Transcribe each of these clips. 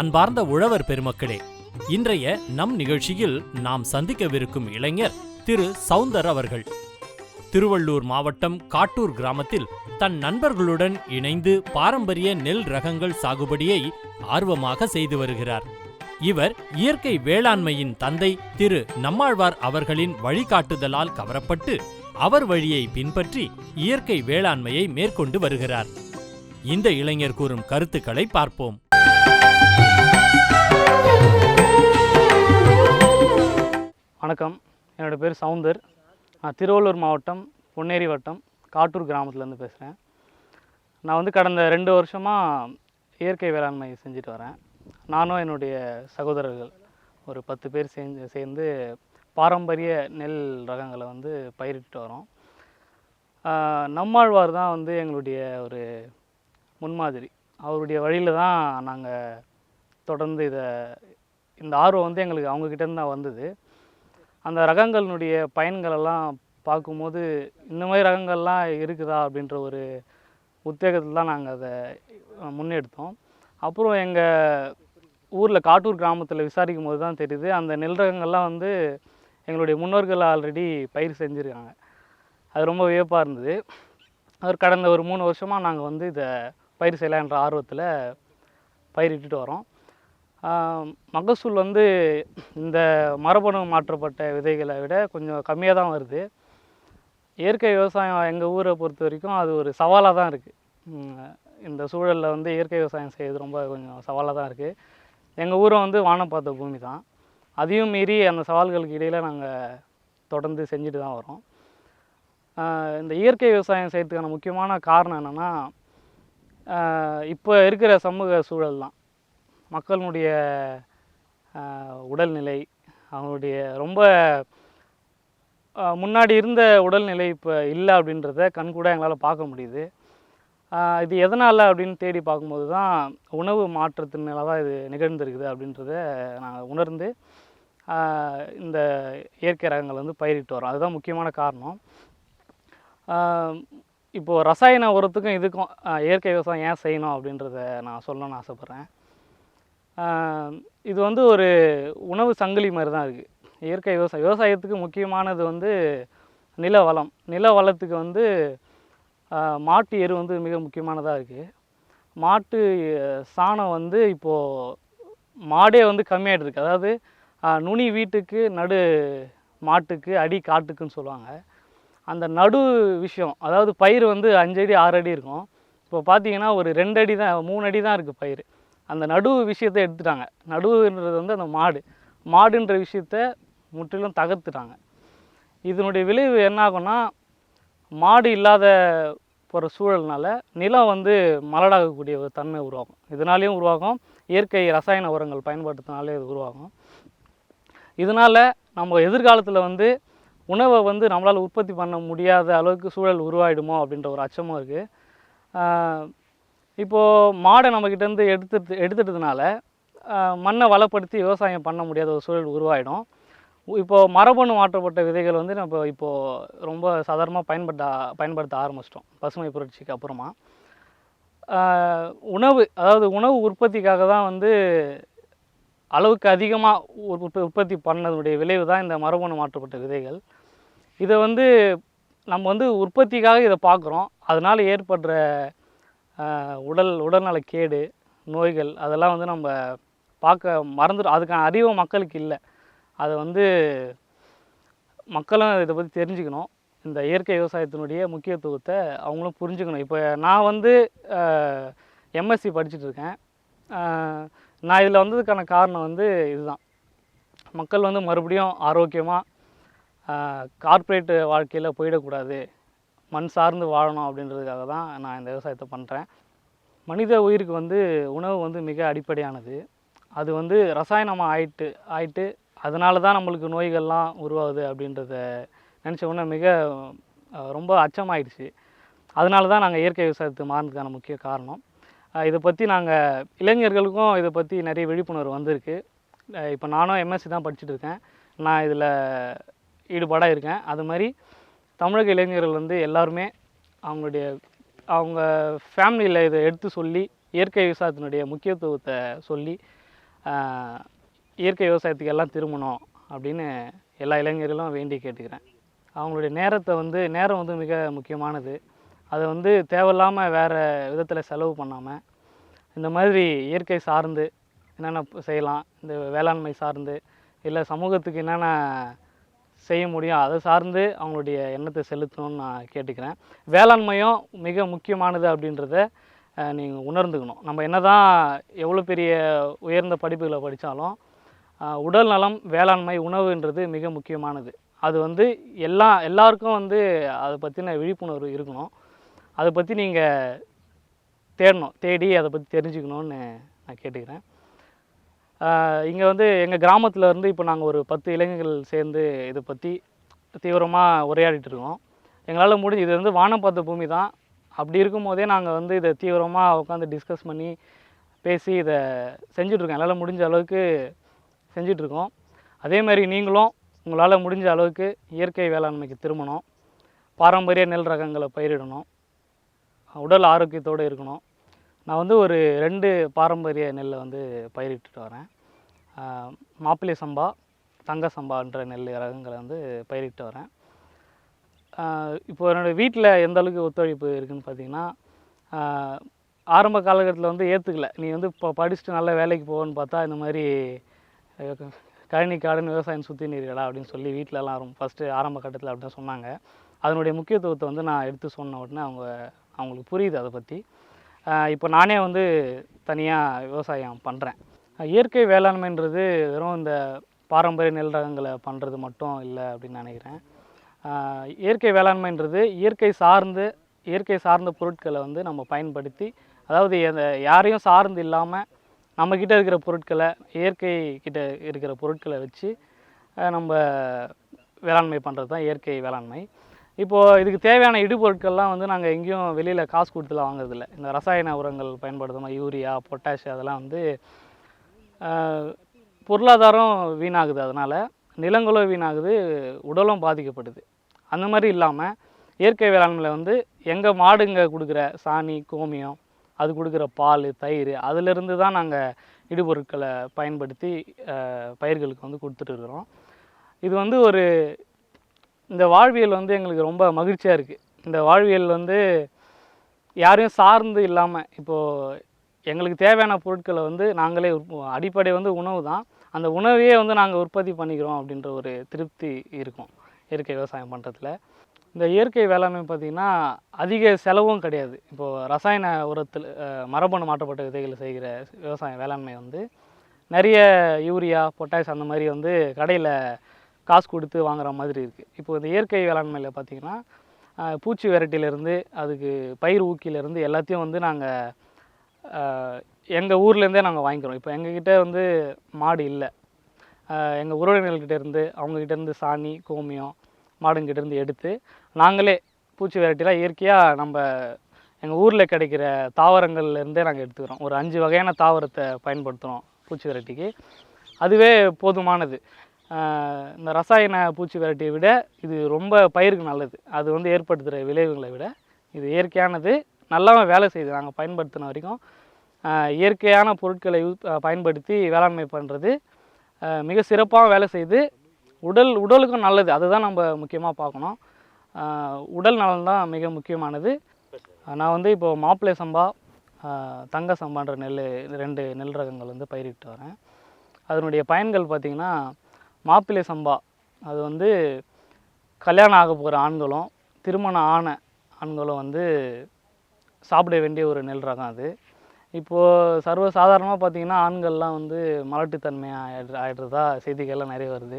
அன்பார்ந்த உழவர் பெருமக்களே இன்றைய நம் நிகழ்ச்சியில் நாம் சந்திக்கவிருக்கும் இளைஞர் திரு சவுந்தர் அவர்கள். திருவள்ளூர் மாவட்டம் காட்டூர் கிராமத்தில் தன் நண்பர்களுடன் இணைந்து பாரம்பரிய நெல் ரகங்கள் சாகுபடியை ஆர்வமாக செய்து வருகிறார். இவர் இயற்கை வேளாண்மையின் தந்தை திரு நம்மாழ்வார் அவர்களின் வழிகாட்டுதலால் கவரப்பட்டு அவர் வழியை பின்பற்றி இயற்கை வேளாண்மையை மேற்கொண்டு வருகிறார். இந்த இளைஞர் கூறும் கருத்துக்களை பார்ப்போம். வணக்கம். என்னோடய பேர் சவுந்தர். நான் திருவள்ளூர் மாவட்டம் பொன்னேரி வட்டம் காட்டூர் கிராமத்துலேருந்து பேசுகிறேன் நான் வந்து கடந்த ரெண்டு வருஷமாக இயற்கை வேளாண்மை செஞ்சுட்டு வரேன். நானும் என்னுடைய சகோதரர்கள் ஒரு பத்து பேர் சேர்ந்து சேர்ந்து பாரம்பரிய நெல் ரகங்களை வந்து பயிரிட்டு வரோம். நம்மாழ்வார் தான் வந்து எங்களுடைய ஒரு முன்மாதிரி. அவருடைய வழியில் தான் நாங்கள் தொடர்ந்து இதை இந்த ஆர்வம் வந்து எங்களுக்கு அவங்கக்கிட்டேருந்து தான் வந்தது. அந்த ரகங்களினுடைய பயன்களெல்லாம் பார்க்கும்போது இந்த மாதிரி ரகங்கள்லாம் இருக்குதா அப்படின்ற ஒரு உத்வேகத்தில் தான் நாங்கள் அதை முன்னெடுத்தோம். அப்புறம் எங்கள் ஊரில் காட்டூர் கிராமத்தில் விசாரிக்கும் போது தான் தெரியுது அந்த நெல் ரகங்கள்லாம் வந்து எங்களுடைய முன்னோர்கள் ஆல்ரெடி பயிர் செஞ்சுருக்காங்க. அது ரொம்ப வியப்பாக இருந்தது. அவர் கடந்த ஒரு மூணு வருஷமாக நாங்கள் வந்து இதை பயிர் செய்யலான்ற ஆர்வத்தில் பயிரிட்டுட்டு வரோம் மகசூல் வந்து இந்த மரபணு மாற்றப்பட்ட விதைகளை விட கொஞ்சம் கம்மியாக தான் வருது. இயற்கை விவசாயம் எங்கள் ஊரை பொறுத்த வரைக்கும் அது ஒரு சவாலாக தான் இருக்குது. இந்த சூழலில் வந்து இயற்கை விவசாயம் செய்யறது ரொம்ப கொஞ்சம் சவாலாக தான் இருக்குது. எங்கள் ஊரும் வந்து வானம் பார்த்த பூமி தான். அதையும் மீறி அந்த சவால்களுக்கு இடையில் நாங்கள் தொடர்ந்து செஞ்சுட்டு தான் வரோம். இந்த இயற்கை விவசாயம் செய்யறதுக்கான முக்கியமான காரணம் என்னென்னா இப்போ இருக்கிற சமூக சூழல் தான். மக்களுடைய உடல்நிலை அவங்களுடைய ரொம்ப முன்னாடி இருந்த உடல்நிலை இப்போ இல்லை அப்படின்றத கண்கூட எங்களால் பார்க்க முடியுது. இது எதனால் அப்படின்னு தேடி பார்க்கும்போது தான் உணவு மாற்றத்தினால தான் இது நிகழ்ந்திருக்குது அப்படின்றத நாங்கள் உணர்ந்து இந்த இயற்கை ரகங்கள் வந்து பயிரிட்டு வரோம் அதுதான் முக்கியமான காரணம். இப்போது ரசாயன உரத்துக்கும் இதுக்கும் இயற்கை விவசாயம் ஏன் செய்யணும் அப்படின்றத நான் சொல்லணும்னு ஆசைப்பட்றேன். இது வந்து ஒரு உணவு சங்கிலி மாதிரி தான் இருக்குது இயற்கை விவசாயம். விவசாயத்துக்கு முக்கியமானது வந்து நில வளம் நில வளத்துக்கு வந்து மாட்டு எரு வந்து மிக முக்கியமானதாக இருக்குது மாட்டு சாணம் வந்து இப்போது மாடே வந்து கம்மியாகிட்டு இருக்குது அதாவது நுனி வீட்டுக்கு நடு மாட்டுக்கு அடி காட்டுக்குன்னு சொல்லுவாங்க. அந்த நடு விஷயம் அதாவது பயிர் வந்து அஞ்சடி ஆறு அடி இருக்கும். இப்போ பார்த்தீங்கன்னா ஒரு ரெண்டு அடி தான் மூணு அடி தான் இருக்குது பயிர். அந்த நடுவு விஷயத்தை எடுத்துட்டாங்க. நடுவுன்றது வந்து அந்த மாடு. மாடுன்ற விஷயத்த முற்றிலும் தகர்த்துட்டாங்க. இதனுடைய விளைவு என்ன ஆகும்னா மாடு இல்லாத போகிற சூழல்னால நிலம் வந்து மலடாகக்கூடிய ஒரு தன்மை உருவாகும். இதனாலேயும் உருவாகும். இயற்கை ரசாயன உரங்கள் பயன்படுத்தினாலே இது உருவாகும். இதனால் நம்ம எதிர்காலத்தில் வந்து உணவை வந்து நம்மளால் உற்பத்தி பண்ண முடியாத அளவுக்கு சூழல் உருவாயிடுமோ அப்படின்ற ஒரு அச்சமும் இருக்குது இப்போது மாடை நம்மக்கிட்டேருந்து எடுத்துட்டு எடுத்துட்டதுனால மண்ணை வளப்படுத்தி விவசாயம் பண்ண முடியாத ஒரு சூழல் உருவாயிடும். இப்போது மரபணு மாற்றப்பட்ட விதைகள் வந்து நம்ம இப்போது ரொம்ப சாதாரணமாக பயன்படுத்த பயன்படுத்த ஆரம்பிச்சிட்டோம். பசுமை புரட்சிக்கு அப்புறமா. உணவு அதாவது உணவு உற்பத்திக்காக தான் வந்து அளவுக்கு அதிகமாக உற்பத்தி பண்ணதுடைய விளைவு தான் இந்த மரபணு மாற்றப்பட்ட விதைகள். இதை வந்து நம்ம வந்து உற்பத்திக்காக இதை பார்க்குறோம். அதனால் ஏற்படுற உடல் உடல்நல கேடு நோய்கள் அதெல்லாம் வந்து நம்ம பார்க்க மறந்துடும் அதுக்கான அறிவு மக்களுக்கு இல்லை. அதை வந்து மக்களும் இதை பற்றி தெரிஞ்சுக்கணும். இந்த இயற்கை விவசாயத்தினுடைய முக்கியத்துவத்தை அவங்களும் புரிஞ்சுக்கணும். இப்போ நான் வந்து எம்எஸ்சி படிச்சுட்டு இருக்கேன். நான் இதில் வந்ததுக்கான காரணம் வந்து இதுதான். மக்கள் வந்து மறுபடியும் ஆரோக்கியமாக கார்ப்பரேட் வாழ்க்கையில் போயிடக்கூடாது. மண் சார்ந்து வாழணும் அப்படின்றதுக்காக தான் நான் இந்த விவசாயத்தை பண்ணுறேன் மனித உயிருக்கு வந்து உணவு வந்து மிக அடிப்படையானது. அது வந்து ரசாயனமாக ஆயிட்டு ஆயிட்டு அதனால தான் நம்மளுக்கு நோய்கள்லாம் உருவாகுது அப்படின்றத நினச்ச உடனே மிக ரொம்ப அச்சமாயிடுச்சு. அதனால தான் நாங்கள் இயற்கை விவசாயத்துக்கு மாறினதுக்கான முக்கிய காரணம். இதை பற்றி நாங்கள் இளைஞர்களுக்கும் இதை பற்றி நிறைய விழிப்புணர்வு வந்திருக்கு. இப்போ நானும் எம்எஸ்சி தான் படிச்சுட்டு இருக்கேன். நான் இதில் ஈடுபாடாக இருக்கேன். அது மாதிரி தமிழக இளைஞர்கள் வந்து எல்லாருமே அவங்களுடைய அவங்க ஃபேமிலியில் இதை எடுத்து சொல்லி இயற்கை விவசாயத்தினுடைய முக்கியத்துவத்தை சொல்லி இயற்கை விவசாயத்துக்கு எல்லாம் திரும்பணும் அப்படின்னு எல்லா இளைஞர்களும் வேண்டி கேட்டுக்கிறேன். அவங்களுடைய நேரத்தை வந்து நேரம் வந்து மிக முக்கியமானது. அதை வந்து தேவையில்லாமல் வேறு விதத்தில் செலவு பண்ணாமல் இந்த மாதிரி இயற்கை சார்ந்து என்னென்ன செய்யலாம் இந்த வேளாண்மை சார்ந்து இல்லை சமூகத்துக்கு என்னென்ன செய்ய முடியும். அதை சார்ந்து அவங்களுடைய எண்ணத்தை செலுத்தணும்னு நான் கேட்டுக்கிறேன். வேளாண்மையும் மிக முக்கியமானது அப்படின்றத நீங்கள் உணர்ந்துக்கணும். நம்ம என்ன தான் எவ்வளோ பெரிய உயர்ந்த படிப்புகளை படித்தாலும் உடல் நலம் வேளாண்மை உணவுன்றது மிக முக்கியமானது. அது வந்து எல்லா எல்லாருக்கும் வந்து அதை பற்றின விழிப்புணர்வு இருக்கணும். அதை பற்றி நீங்கள் தேடணும் தேடி அதை பற்றி தெரிஞ்சுக்கணும்னு நான் கேட்டுக்கிறேன். இங்கே வந்து எங்கள் கிராமத்தில் இருந்து இப்போ நாங்கள் ஒரு பத்து இளைஞர்கள் சேர்ந்து இதை பற்றி தீவிரமாக உரையாடிட்டு இருக்கோம். எங்களால் முடிஞ்சு இது வந்து வானம் பார்த்த பூமி தான். அப்படி இருக்கும் போதே நாங்கள் வந்து இதை தீவிரமாக உட்காந்து டிஸ்கஸ் பண்ணி பேசி இதை செஞ்சிட்ருக்கோம் எங்களால் முடிஞ்ச அளவுக்கு செஞ்சிட்ருக்கோம் அதே மாதிரி நீங்களும் உங்களால் முடிஞ்ச அளவுக்கு இயற்கை வேளாண்மைக்கு திரும்பணும். பாரம்பரிய நெல் ரகங்களை பயிரிடணும். உடல் ஆரோக்கியத்தோடு இருக்கணும். நான் வந்து ஒரு ரெண்டு பாரம்பரிய நெல்லை வந்து பயிரிட்டுட்டு வரேன். மாப்பிள்ளை சம்பா தங்க சம்பான்ற நெல் ரகங்களை வந்து பயிரிட்டு வரேன். இப்போ என்னோடய வீட்டில் எந்த அளவுக்கு ஒத்துழைப்பு இருக்குதுன்னு பார்த்தீங்கன்னா ஆரம்ப காலகட்டத்தில் வந்து ஏற்றுக்கல நீ வந்து இப்போ படிச்சுட்டு நல்ல வேலைக்கு போகணுன்னு பார்த்தா இந்த மாதிரி கழனி காடன் விவசாயம் சுற்றி நீர்களா அப்படின்னு சொல்லி வீட்டிலலாம் ரொம்ப ஃபஸ்ட்டு ஆரம்ப கட்டத்தில் அப்படின்னு சொன்னாங்க. அதனுடைய முக்கியத்துவத்தை வந்து நான் எடுத்து சொன்ன உடனே அவங்க அவங்களுக்கு புரியுது அதை பற்றி இப்போ நானே வந்து தனியாக விவசாயம் பண்ணுறேன் இயற்கை வேளாண்மைன்றது வெறும் இந்த பாரம்பரிய நெல் ரகங்களை பண்ணுறது மட்டும் இல்லை அப்படின்னு நினைக்கிறேன். இயற்கை வேளாண்மைன்றது இயற்கை சார்ந்து இயற்கை சார்ந்த பொருட்களை வந்து நம்ம பயன்படுத்தி அதாவது எந்த யாரையும் சார்ந்து இல்லாமல் நம்மக்கிட்ட இருக்கிற பொருட்களை இயற்கை கிட்ட இருக்கிற பொருட்களை வச்சு நம்ம வேளாண்மை பண்ணுறது தான் இயற்கை வேளாண்மை. இப்போது இதுக்கு தேவையான இடுபொருட்கள்லாம் வந்து நாங்கள் எங்கேயும் வெளியில் காசு கொடுத்துலாம் வாங்குறதில்ல. இந்த ரசாயன உரங்கள் பயன்படுத்தும் யூரியா பொட்டாஷ் அதெல்லாம் வந்து பொருளாதாரம் வீணாகுது அதனால் நிலங்களும் வீணாகுது உடலும் பாதிக்கப்படுது. அந்த மாதிரி இல்லாமல் இயற்கை வேளாண்மையில் வந்து எங்கள் மாடுங்க கொடுக்குற சாணி கோமியம் அது கொடுக்குற பால் தயிர் அதிலிருந்து தான் நாங்கள் இடுபொருட்களை பயன்படுத்தி பயிர்களுக்கு வந்து கொடுத்துட்ருக்குறோம் இது வந்து ஒரு இந்த வாழ்வியல் வந்து எங்களுக்கு ரொம்ப மகிழ்ச்சியாக இருக்குது இந்த வாழ்வியல் வந்து யாரையும் சார்ந்து இல்லாமல் இப்போது எங்களுக்கு தேவையான பொருட்களை வந்து நாங்களே அடிப்படை வந்து உணவு தான். அந்த உணவையே வந்து நாங்கள் உற்பத்தி பண்ணிக்கிறோம் அப்படின்ற ஒரு திருப்தி இருக்கும் இயற்கை விவசாயம் பண்ணுறதுல இந்த இயற்கை வேளாண்மை பார்த்திங்கன்னா அதிக செலவும் கிடையாது. இப்போது ரசாயன உரத்தில் மரபணு மாற்றப்பட்ட விதைகளை செய்கிற விவசாய வேளாண்மை வந்து நிறைய யூரியா பொட்டாஷ் அந்த மாதிரி வந்து கடையில் காசு கொடுத்து வாங்குற மாதிரி இருக்குது இப்போ இந்த இயற்கை வேளாண்மையில் பார்த்திங்கன்னா பூச்சி வெரைட்டிலேருந்து அதுக்கு பயிர் ஊக்கிலேருந்து எல்லாத்தையும் வந்து நாங்கள் எங்கள் ஊர்லேருந்தே நாங்கள் வாங்கிக்கிறோம். இப்போ எங்ககிட்ட வந்து மாடு இல்லை. எங்கள் உறவினர்கள்கிட்ட இருந்து அவங்கக்கிட்ட இருந்து சாணி கோமியம் மாடுங்கிட்ட இருந்து எடுத்து நாங்களே பூச்சி வெரைட்டிலாம் இயற்கையாக நம்ம எங்கள் ஊரில் கிடைக்கிற தாவரங்கள்லேருந்தே நாங்கள் எடுத்துக்கிறோம். ஒரு அஞ்சு வகையான தாவரத்தை பயன்படுத்துகிறோம் பூச்சி வெரைட்டிக்கு. அதுவே போதுமானது. இந்த ரசாயன பூச்சி வெரைட்டியை விட இது ரொம்ப பயிருக்கு நல்லது. அது வந்து ஏற்படுத்துகிற விளைவுகளை விட இது இயற்கையானது நல்லா வேலை செய்யுது நாங்கள் பயன்படுத்தின வரைக்கும் இயற்கையான பொருட்களை யூஸ் பயன்படுத்தி வேளாண்மை பண்ணுறது மிக சிறப்பாக வேலை செய்து உடல் உடலுக்கும் நல்லது அதுதான் நம்ம முக்கியமாக பார்க்கணும். உடல் நலன் தான் மிக முக்கியமானது. நான் வந்து இப்போது மாப்பிள்ளை சம்பா தங்க சம்பான்ற நெல் ரெண்டு நெல் ரகங்கள் வந்து பயிரிட்டு வரேன். அதனுடைய பயன்கள் பார்த்திங்கன்னா மாப்பிள்ளை சம்பா அது வந்து கல்யாணம் ஆக போகிற ஆண்களும் திருமணம் ஆன ஆண்களும் வந்து சாப்பிட வேண்டிய ஒரு நெல் ரகம் அது. இப்போது சர்வ சாதாரணமாக பார்த்தீங்கன்னா ஆண்கள்லாம் வந்து மலட்டுத்தன்மை ஆகிடுறதா ஆயிடுறதா செய்திகள்லாம் நிறைய வருது.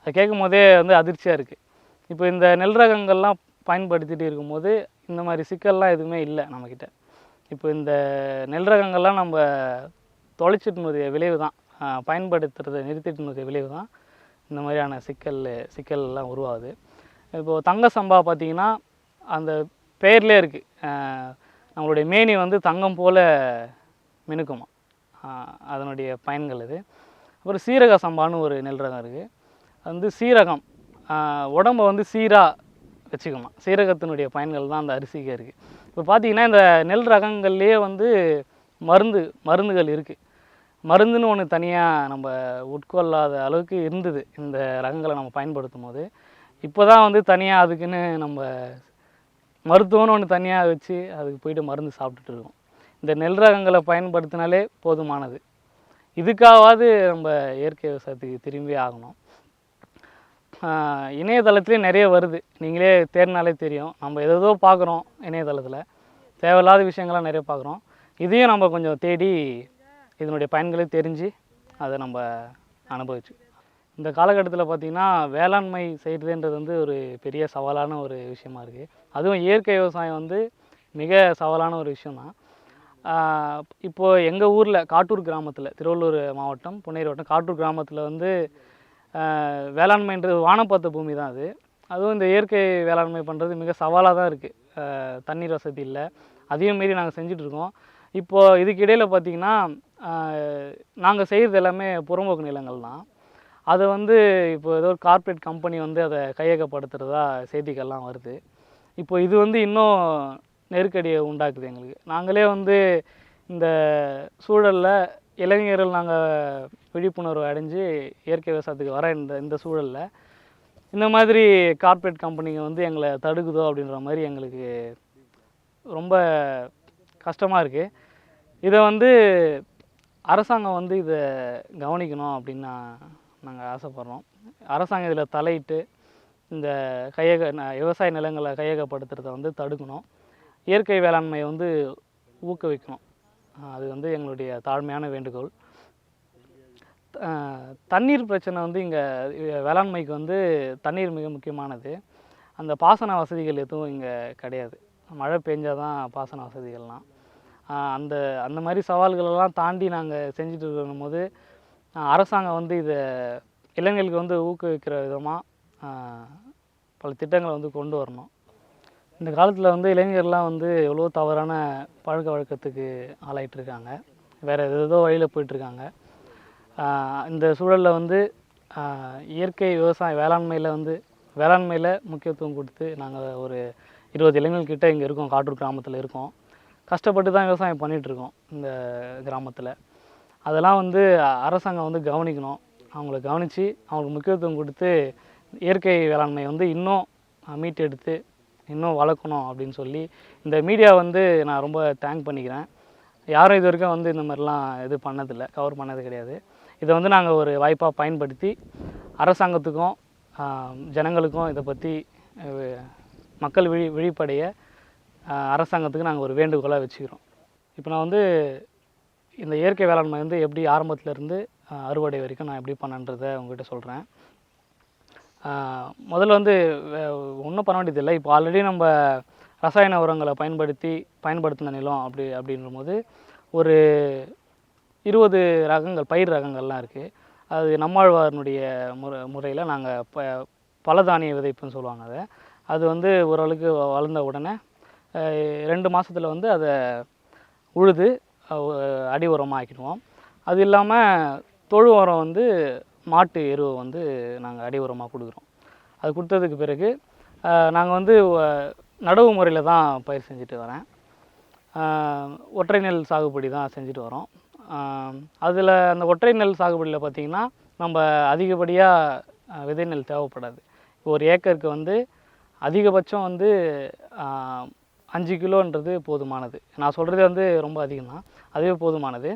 அதை கேட்கும் போதே வந்து அதிர்ச்சியாக இருக்குது இப்போ இந்த நெல் ரகங்கள்லாம் பயன்படுத்திகிட்டு இருக்கும்போது இந்த மாதிரி சிக்கல்லாம் எதுவுமே இல்லை நம்மக்கிட்ட இப்போ இந்த நெல் ரகங்கள்லாம் நம்ம தொலைச்சிட்டுனுடைய விளைவு தான் பயன்படுத்துறதை நிறுத்திட்டுனுடைய விளைவு தான் இந்த மாதிரியான சிக்கல் சிக்கல்லாம் உருவாகுது. இப்போது தங்க சம்பா பார்த்திங்கன்னா அந்த பெயர்லேயே இருக்குது நம்மளுடைய மேனி வந்து தங்கம் போல் மினுக்குமா? அதனுடைய பயன்கள் இது. அப்புறம் சீரக சம்பான்னு ஒரு நெல் ரகம் இருக்குது அது வந்து சீரகம். உடம்பை உடம்ப வந்து சீராக வச்சுக்குமா? சீரகத்தினுடைய பயன்கள் தான் அந்த அரிசிக்கு இருக்குது இப்போ பார்த்தீங்கன்னா இந்த நெல் ரகங்கள்லேயே வந்து மருந்து மருந்துகள் இருக்குது மருந்துன்னு ஒன்று தனியாக நம்ம உட்கொள்ளாத அளவுக்கு இருந்தது. இந்த ரகங்களை நம்ம பயன்படுத்தும் போது. இப்போ தான் வந்து தனியாக அதுக்குன்னு நம்ம மருத்துவம்னு ஒன்று தனியாக வச்சு அதுக்கு போயிட்டு மருந்து சாப்பிட்டுட்டு இருக்கோம். இந்த நெல் ரகங்களை பயன்படுத்தினாலே போதுமானது. இதுக்காவது நம்ம இயற்கை விவசாயத்துக்கு திரும்பி ஆகணும். இணையதளத்துலேயும் நிறைய வருது. நீங்களே தேடினாலே தெரியும். நம்ம எதோ பார்க்குறோம் இணையதளத்தில். தேவையில்லாத விஷயங்கள்லாம் நிறைய பார்க்குறோம். இதையும் நம்ம கொஞ்சம் தேடி இதனுடைய பயன்களை தெரிஞ்சு அதை நம்ம அனுபவிச்சு. இந்த காலகட்டத்தில் பார்த்திங்கன்னா வேளாண்மை செய்கிறதுன்றது வந்து ஒரு பெரிய சவாலான ஒரு விஷயமா இருக்குது அதுவும் இயற்கை விவசாயம் வந்து மிக சவாலான ஒரு விஷயந்தான் இப்போது எங்கள் ஊரில் காட்டூர் கிராமத்தில் திருவள்ளூர் மாவட்டம் புனேர் வட்டம் காட்டூர் கிராமத்தில் வந்து வேளாண்மைன்றது வானப்பாத்த பூமி தான் அது. அதுவும் இந்த இயற்கை வேளாண்மை பண்ணுறது மிக சவாலாக தான் இருக்குது தண்ணீர் வசதி இல்லை. அதையும் மீறி நாங்கள் செஞ்சிட்ருக்கோம் இப்போது இதுக்கு இடையில் பார்த்திங்கன்னா நாங்கள் செய்கிறது எல்லாமே புறம்போக்கு நிலங்கள் தான் அதை வந்து இப்போ ஏதோ ஒரு கார்ப்பரேட் கம்பெனி வந்து அதை கையகப்படுத்துகிறதா செய்திகள்லாம் வருது. இப்போ இது வந்து இன்னும் நெருக்கடியை உண்டாக்குது எங்களுக்கு. நாங்களே வந்து இந்த சூழலில் இளைஞர்கள் நாங்கள் விழிப்புணர்வு அடைஞ்சு இயற்கை விவசாயத்துக்கு வர இந்த இந்த சூழலில் இந்த மாதிரி கார்ப்பரேட் கம்பெனிங்க வந்து எங்களை தடுக்குதோ அப்படின்ற மாதிரி எங்களுக்கு ரொம்ப கஷ்டமாக இருக்குது இதை வந்து அரசாங்கம் வந்து இதை கவனிக்கணும் அப்படின்னு நான் நாங்கள் ஆசைப்பட்றோம். அரசாங்கம் இதில் தலையிட்டு இந்த கையக ந- விவசாய நிலங்களை கையகப்படுத்துறதை வந்து தடுக்கணும். இயற்கை வேளாண்மையை வந்து ஊக்குவிக்கணும். அது வந்து எங்களுடைய தாழ்மையான வேண்டுகோள். தண்ணீர் பிரச்சனை வந்து இங்கே வேளாண்மைக்கு வந்து தண்ணீர் மிக முக்கியமானது. அந்த பாசன வசதிகள் எதுவும் இங்கே கிடையாது. மழை பெஞ்சால் தான் பாசன வசதிகள்லாம். அந்த அந்த மாதிரி சவால்களெல்லாம் தாண்டி நாங்கள் செஞ்சுட்டு இருக்கும் போது அரசாங்கம் வந்து இதை இளைஞர்களுக்கு வந்து ஊக்குவிக்கிற விதமாக பல திட்டங்களை வந்து கொண்டு வரணும். இந்த காலத்தில் வந்து இளைஞர்லாம் வந்து எவ்வளோ தவறான பழக்க வழக்கத்துக்கு ஆளாயிட்டு இருக்காங்க வேறு ஏதோ வழியில் போயிட்டுருக்காங்க. இந்த சூழலில் வந்து இயற்கை விவசாயம் வேளாண்மையில் வந்து வேளாண்மையில் முக்கியத்துவம் கொடுத்து நாங்கள் ஒரு இருபது இளைஞர்கிட்ட இங்கே இருக்கோம் காட்டூர் கிராமத்தில் இருக்கோம். கஷ்டப்பட்டு தான் விவசாயம் பண்ணிகிட்ருக்கோம் இருக்கோம் இந்த கிராமத்தில். அதெல்லாம் வந்து அரசாங்கம் வந்து கவனிக்கணும். அவங்கள கவனித்து அவங்களுக்கு முக்கியத்துவம் கொடுத்து இயற்கை வேளாண்மை வந்து இன்னும் மீட்டெடுத்து இன்னும் வளர்க்கணும் அப்படின்னு சொல்லி இந்த மீடியா வந்து நான் ரொம்ப தேங்க் பண்ணிக்கிறேன். யாரும் இது வரைக்கும் வந்து இந்த மாதிரிலாம் இது பண்ணதில்லை கவர் பண்ணது கிடையாது. இதை வந்து நாங்கள் ஒரு வாய்ப்பாக பயன்படுத்தி அரசாங்கத்துக்கும் ஜனங்களுக்கும் இதை பற்றி மக்கள் விழி விழிப்படைய அரசாங்கத்துக்கு நாங்கள் ஒரு வேண்டுகோளாக வச்சுக்கிறோம். இப்போ நான் வந்து இந்த இயற்கை வேளாண்மை வந்து எப்படி ஆரம்பத்துலேருந்து அறுவடை வரைக்கும் நான் எப்படி பண்ணன்றதை உங்ககிட்ட சொல்கிறேன் முதல்ல வந்து ஒன்றும் பண்ண வேண்டியதில்லை. இப்போ ஆல்ரெடி நம்ம ரசாயன உரங்களை பயன்படுத்தி பயன்படுத்தின நிலம் அப்படி அப்படின்ற போது ஒரு இருபது ரகங்கள் பயிர் ரகங்கள்லாம் இருக்குது அது நம்மாழ்வாரனுடைய முறை முறையில் நாங்கள் ப பலதானிய விதைப்புன்னு சொல்லுவாங்க அதை. அது வந்து ஓரளவுக்கு வளர்ந்த உடனே ரெண்டு மாதத்தில் வந்து அதை உழுது அடி உரமாக ஆக்கிடுவோம். அது இல்லாமல் தொழு உரம் வந்து மாட்டு எருவை வந்து நாங்கள் அடி உரமாக கொடுக்குறோம். அது கொடுத்ததுக்கு பிறகு நாங்கள் வந்து நடவு முறையில் தான் பயிர் செஞ்சுட்டு வரேன். ஒற்றை நெல் சாகுபடி தான் செஞ்சுட்டு வரோம். அதில் அந்த ஒற்றை நெல் சாகுபடியில் பார்த்திங்கன்னா நம்ம அதிகப்படியாக விதை நெல் தேவைப்படாது. இப்போ ஒரு ஏக்கருக்கு வந்து அதிகபட்சம் வந்து அஞ்சு கிலோன்றது போதுமானது. நான் சொல்கிறது வந்து ரொம்ப அதிகம் தான் அதுவே போதுமானது.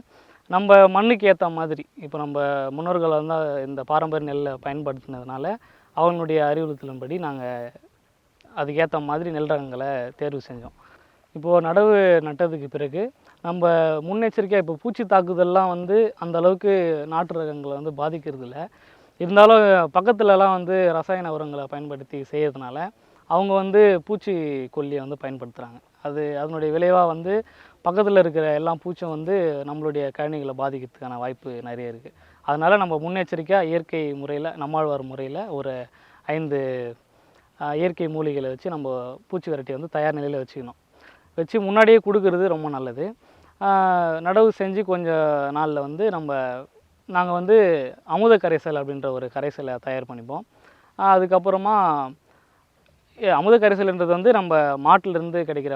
நம்ம மண்ணுக்கு ஏற்ற மாதிரி. இப்போ நம்ம முன்னோர்கள் வந்து இந்த பாரம்பரிய நெல்லை பயன்படுத்தினதுனால அவங்களுடைய அறிவுறுத்தலின்படி நாங்கள் அதுக்கேற்ற மாதிரி நெல் ரகங்களை தேர்வு செஞ்சோம். இப்போது நடவு நட்டதுக்கு பிறகு நம்ம முன்னெச்சரிக்கையாக இப்போ பூச்சி தாக்குதல்லாம் வந்து அந்த அளவுக்கு நாட்டு ரகங்களை வந்து பாதிக்கிறது இல்லை இருந்தாலும் பக்கத்துலலாம் வந்து ரசாயன உரங்களை பயன்படுத்தி செய்கிறதுனால அவங்க வந்து பூச்சி கொல்லியை வந்து பயன்படுத்துகிறாங்க அது அதனுடைய விளைவாக வந்து பக்கத்தில் இருக்கிற எல்லா பூச்சும் வந்து நம்மளுடைய கழனிகளை பாதிக்கிறதுக்கான வாய்ப்பு நிறைய இருக்குது அதனால் நம்ம முன்னெச்சரிக்கையாக இயற்கை முறையில் நம்மாழ்வார் முறையில் ஒரு ஐந்து இயற்கை மூலிகைகளை வச்சு நம்ம பூச்சி விரட்டி வந்து தயார் நிலையில் வச்சுக்கணும். வச்சு முன்னாடியே கொடுக்கறது ரொம்ப நல்லது. நடவு செஞ்சு கொஞ்சம் நாளில் வந்து நம்ம நாங்கள் வந்து அமுத கரைசல் அப்படின்ற ஒரு கரைசலை தயார் பண்ணிப்போம். அதுக்கப்புறமா ஏ, அமுத கரைசல்ன்றது வந்து நம்ம மாட்டிலிருந்து கிடைக்கிற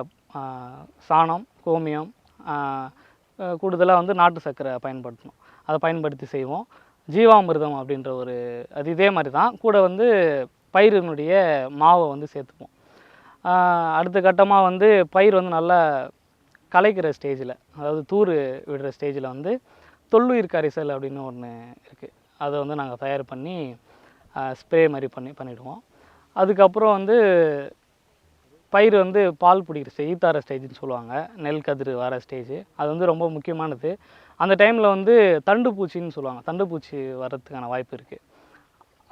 சாணம் கோமியம் கூடுதலாக வந்து நாட்டு சர்க்கரை பயன்படுத்தணும். அதை பயன்படுத்தி செய்வோம். ஜீவாமிர்தம் அப்படின்ற ஒரு அது இதே மாதிரி தான். கூட வந்து பயிரினுடைய மாவை வந்து சேர்த்துப்போம் அடுத்த கட்டமாக வந்து பயிர் வந்து நல்லா களைக்கிற ஸ்டேஜில் அதாவது தூர் விடுற ஸ்டேஜில் வந்து தொல்லுயிர் கரைசல் அப்படின்னு ஒன்று இருக்குது அதை வந்து நாங்கள் தயார் பண்ணி ஸ்ப்ரே மாதிரி பண்ணி பண்ணிவிடுவோம் அதுக்கப்புறம் வந்து பயிர் வந்து பால் பிடிக்கிற ஸ்டேஜ் ஈத்தார ஸ்டேஜ்னு சொல்லுவாங்க. நெல் கதிர் வர ஸ்டேஜ் அது வந்து ரொம்ப முக்கியமானது. அந்த டைமில் வந்து தண்டு பூச்சின்னு சொல்லுவாங்க. தண்டு பூச்சி வர்றதுக்கான வாய்ப்பு இருக்குது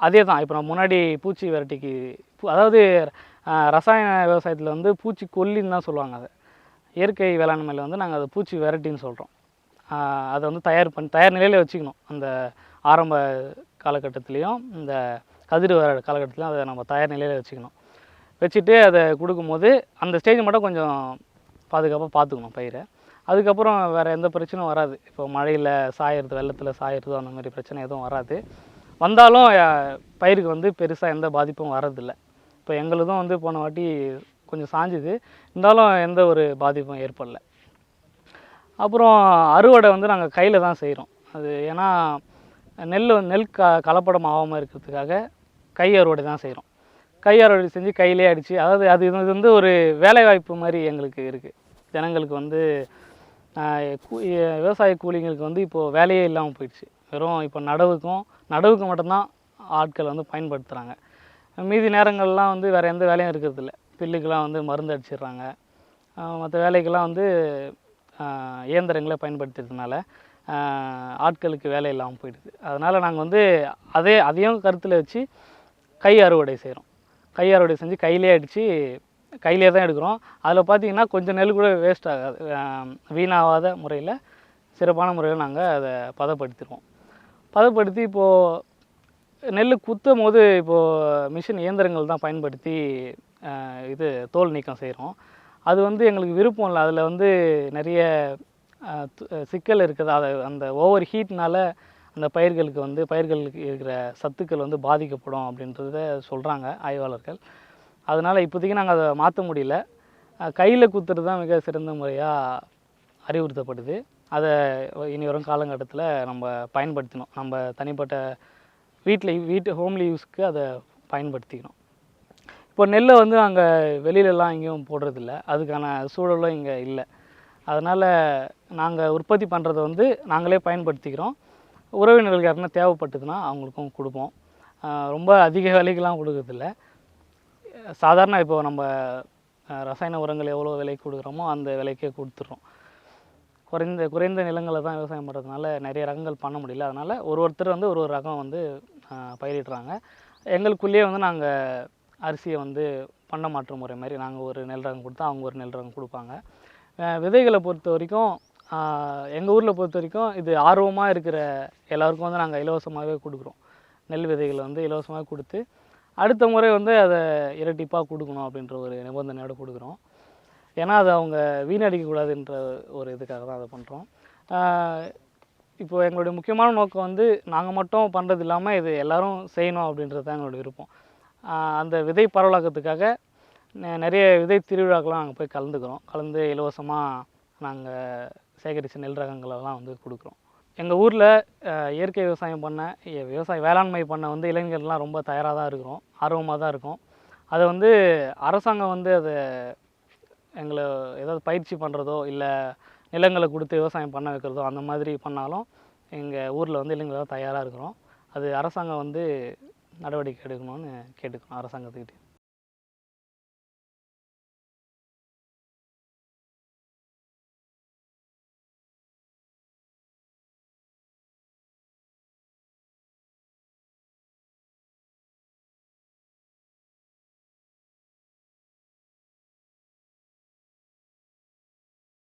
அதே தான் இப்போ நம்ம முன்னாடி பூச்சி விரட்டிக்கு அதாவது ரசாயன விவசாயத்தில் வந்து பூச்சி கொல்லின்னு தான் சொல்லுவாங்க அதை. இயற்கை வேளாண்மையில் வந்து நாங்கள் அதை பூச்சி வெரைட்டின்னு சொல்கிறோம் அதை வந்து தயார் பண்ணி தயார் நிலையில் வச்சுக்கணும். அந்த ஆரம்ப காலகட்டத்துலேயும் இந்த கதிர் வர காலகட்டத்திலையும் அதை நம்ம தயார் நிலையில் வச்சுக்கணும். வச்சுட்டு அதை கொடுக்கும்போது அந்த ஸ்டேஜ் மட்டும் கொஞ்சம் பாதுகாப்பாக பார்த்துக்கணும் பயிரை. அதுக்கப்புறம் வேறு எந்த பிரச்சனையும் வராது. இப்போ மழையில் சாயறது வெள்ளத்தில் சாயறதோ அந்த மாதிரி பிரச்சனை எதுவும் வராது. வந்தாலும் பயிருக்கு வந்து பெருசாக எந்த பாதிப்பும் வர்றதில்ல. இப்போ எங்களுதும் வந்து போன வாட்டி கொஞ்சம் சாஞ்சுது. இருந்தாலும் எந்த ஒரு பாதிப்பும் ஏற்படல. அப்புறம் அறுவடை வந்து நாங்கள் கையில் தான் செய்கிறோம் அது ஏன்னா நெல் நெல் க கலப்படம் ஆகாமல் இருக்கிறதுக்காக கை அறுவடை தான் செய்கிறோம் கை அறுவடை செஞ்சு கையிலே அடித்து அதாவது அது இது வந்து ஒரு வேலைவாய்ப்பு மாதிரி எங்களுக்கு இருக்குது ஜனங்களுக்கு வந்து விவசாய கூலிங்களுக்கு வந்து இப்போது வேலையே இல்லாமல் போயிடுச்சு. வெறும் இப்போ நடவுக்கும் நடவுக்கு மட்டும்தான் ஆட்கள் வந்து பயன்படுத்துகிறாங்க மீதி நேரங்கள்லாம் வந்து வேறு எந்த வேலையும் இருக்கிறதில்ல. பில்லுக்கெலாம் வந்து மருந்து அடிச்சிடுறாங்க. மற்ற வேலைக்கெல்லாம் வந்து இயந்திரங்களை பயன்படுத்துறதுனால ஆட்களுக்கு வேலை இல்லாமல் போயிடுது. அதனால் நாங்கள் வந்து அதே அதையும் கருத்தில் வச்சு கை அறுவடை செய்கிறோம் கை அறுவடை செஞ்சு கையிலே அடித்து கையிலே தான் எடுக்கிறோம். அதில் பார்த்தீங்கன்னா கொஞ்சம் நெல் கூட வேஸ்ட் ஆகாது. வீணாகாத முறையில் சிறப்பான முறையில் நாங்கள் அதை பதப்படுத்திடுவோம். பதப்படுத்தி இப்போது நெல் குத்தும் போது இப்போது மிஷின் இயந்திரங்கள் தான் பயன்படுத்தி இது தோல் நீக்கம் செய்கிறோம் அது வந்து எங்களுக்கு விருப்பம் இல்லை. அதில் வந்து நிறைய சிக்கல் இருக்குது. அதை அந்த ஓவர் ஹீட்னால அந்த பயிர்களுக்கு வந்து பயிர்களுக்கு இருக்கிற சத்துக்கள் வந்து பாதிக்கப்படும் அப்படின்றத சொல்கிறாங்க ஆய்வாளர்கள். அதனால் இப்போதைக்கு நாங்கள் அதை மாற்ற முடியல. கையில் குத்துறது தான் மிக சிறந்த முறையாக அறிவுறுத்தப்படுது. அதை இனி வரும் காலகட்டத்தில் நம்ம பயன்படுத்தணும். நம்ம தனிப்பட்ட வீட்டில் வீட்டு ஹோம்லி யூஸ்க்கு அதை பயன்படுத்திக்கணும். இப்போ நெல்லை வந்து நாங்கள் வெளியிலலாம் எங்கேயும் போடுறதில்ல. அதுக்கான சூழலும் இங்கே இல்லை. அதனால் நாங்கள் உற்பத்தி பண்ணுறத வந்து நாங்களே பயன்படுத்திக்கிறோம். உறவினர்களுக்கு யாருன்னா தேவைப்பட்டதுன்னா அவங்களுக்கும் கொடுப்போம். ரொம்ப அதிக விலைக்கெலாம் கொடுக்கறதில்ல. சாதாரண இப்போ நம்ம ரசாயன உரங்கள் எவ்வளோ விலைக்கு கொடுக்குறோமோ அந்த விலைக்கே கொடுத்துட்றோம். குறைந்த குறைந்த நிலங்களை தான் விவசாயம் பண்ணுறதுனால நிறைய ரகங்கள் பண்ண முடியல. அதனால் ஒரு ஒருத்தர் வந்து ஒரு ஒரு ரகம் வந்து பயிரிடுறாங்க. எங்களுக்குள்ளேயே வந்து நாங்கள் அரிசியை வந்து பண்ண மாற்று முறை மாதிரி நாங்கள் ஒரு நெல் ரகம் கொடுத்தா அவங்க ஒரு நெல் ரகம் கொடுப்பாங்க. விதைகளை பொறுத்த வரைக்கும் எங்கள் ஊரில் பொறுத்த வரைக்கும் இது ஆர்வமாக இருக்கிற எல்லாருக்கும் வந்து நாங்கள் இலவசமாகவே கொடுக்குறோம். நெல் விதைகளை வந்து இலவசமாக கொடுத்து அடுத்த முறை வந்து அதை இரட்டிப்பாக கொடுக்கணும் அப்படின்ற ஒரு நிபந்தனையோடு கொடுக்குறோம். ஏன்னா அது அவங்க வீணடிக்கக்கூடாதுன்ற ஒரு இதுக்காக தான் அதை பண்ணுறோம் இப்போ எங்களுடைய முக்கியமான நோக்கம் வந்து நாங்கள் மட்டும் பண்ணுறது இல்லாமல் இது எல்லோரும் செய்யணும் அப்படின்றது தான் எங்களோட விருப்பம். அந்த விதை பரவலாக்கத்துக்காக நெ- நிறைய விதை திருவிழாக்கெலாம் நாங்கள் போய் கலந்துக்கிறோம். கலந்து இலவசமாக நாங்கள் சேகரித்த நெல் ரகங்களெல்லாம் வந்து கொடுக்குறோம். எங்கள் ஊரில் இயற்கை விவசாயம் பண்ண விவசாய வேளாண்மை பண்ண வந்து இளைஞர்கள்லாம் ரொம்ப தயாராக தான் இருக்கிறோம். ஆர்வமாக தான் இருக்கும். அதை வந்து அரசாங்கம் வந்து அதை எங்களை ஏதாவது பயிற்சி பண்ணுறதோ இல்லை நிலங்களை கொடுத்து விவசாயம் பண்ண வைக்கிறதோ அந்த மாதிரி பண்ணாலும் எங்கள் ஊரில் வந்து இளைஞர்கள் தயாராக இருக்கிறோம். அது அரசாங்கம் வந்து நடவடிக்கை எடுக்கணும்னு கேட்டுக்கிறோம் அரசாங்கத்துக்கிட்டே.